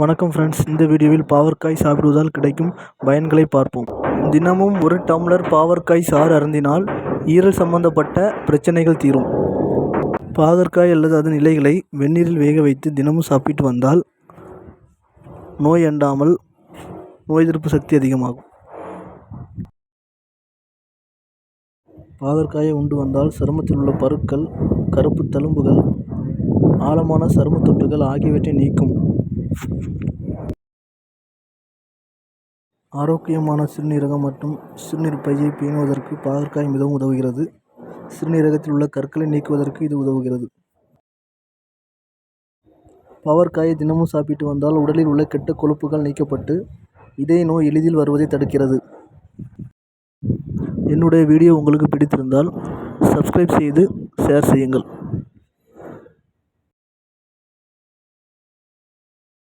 வணக்கம் ஃப்ரெண்ட்ஸ் இந்த வீடியோவில் பாவற்காய் சாப்பிடுவதால் கிடைக்கும் பயன்களை பார்ப்போம். தினமும் ஒரு டம்ளர் பாவற்காய் சாறு அருந்தினால் ஈரல் சம்பந்தப்பட்ட பிரச்சனைகள் தீரும். பாகற்காய் அல்லது அதன் இலைகளை வெந்நீரில் வேக வைத்து தினமும் சாப்பிட்டு வந்தால் நோய் அண்டாமல் நோய் எதிர்ப்பு சக்தி அதிகமாகும். பாகற்காயை உண்டு வந்தால் சருமத்தில் உள்ள பருக்கள் கருப்பு தழும்புகள் ஆழமான சருமத் தொட்டுகள் ஆகியவற்றை நீக்கும். ஆரோக்கியமான சிறுநீரகம் மற்றும் சிறுநீர் பையை பேணுவதற்கு பாகற்காய் மிகவும் உதவுகிறது. சிறுநீரகத்தில் உள்ள கற்களை நீக்குவதற்கு இது உதவுகிறது. பாவற்காயை தினமும் சாப்பிட்டு வந்தால் உடலில் உள்ள கெட்ட கொழுப்புகள் நீக்கப்பட்டு இதய நோய் எளிதில் வருவதை தடுக்கிறது. என்னுடைய வீடியோ உங்களுக்கு பிடித்திருந்தால் சப்ஸ்கிரைப் செய்து ஷேர் செய்யுங்கள்.